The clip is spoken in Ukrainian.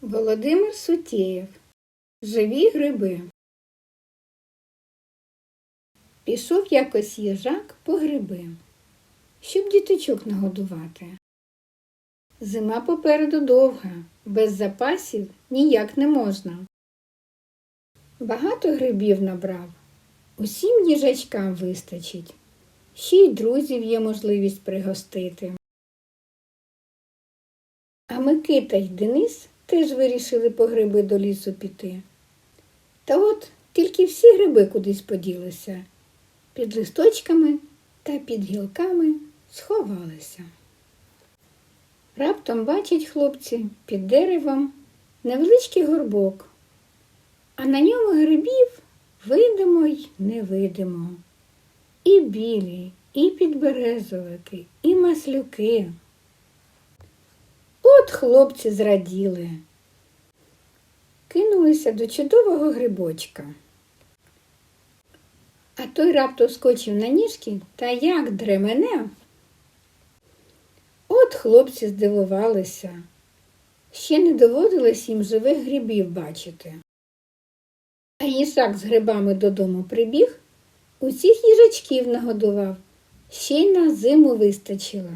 Володимир Сутєєв. Живі гриби. Пішов якось їжак по гриби, щоб діточок нагодувати. Зима попереду довга, без запасів ніяк не можна. Багато грибів набрав, усім їжачкам вистачить. Ще й друзів є можливість пригостити. А Микита й Денис теж вирішили по гриби до лісу піти. Та от тільки всі гриби кудись поділися. Під листочками та під гілками сховалися. Раптом бачать хлопці під деревом невеличкий горбок, а на ньому грибів видимо й невидимо. І білі, і підберезовики, і маслюки. От хлопці зраділи. Кинулися до чудового грибочка. А той раптом скочив на ніжки та як дремене. От хлопці здивувалися. Ще не доводилось їм живих грибів бачити. А їжак з грибами додому прибіг, усіх їжачків нагодував, ще й на зиму вистачило.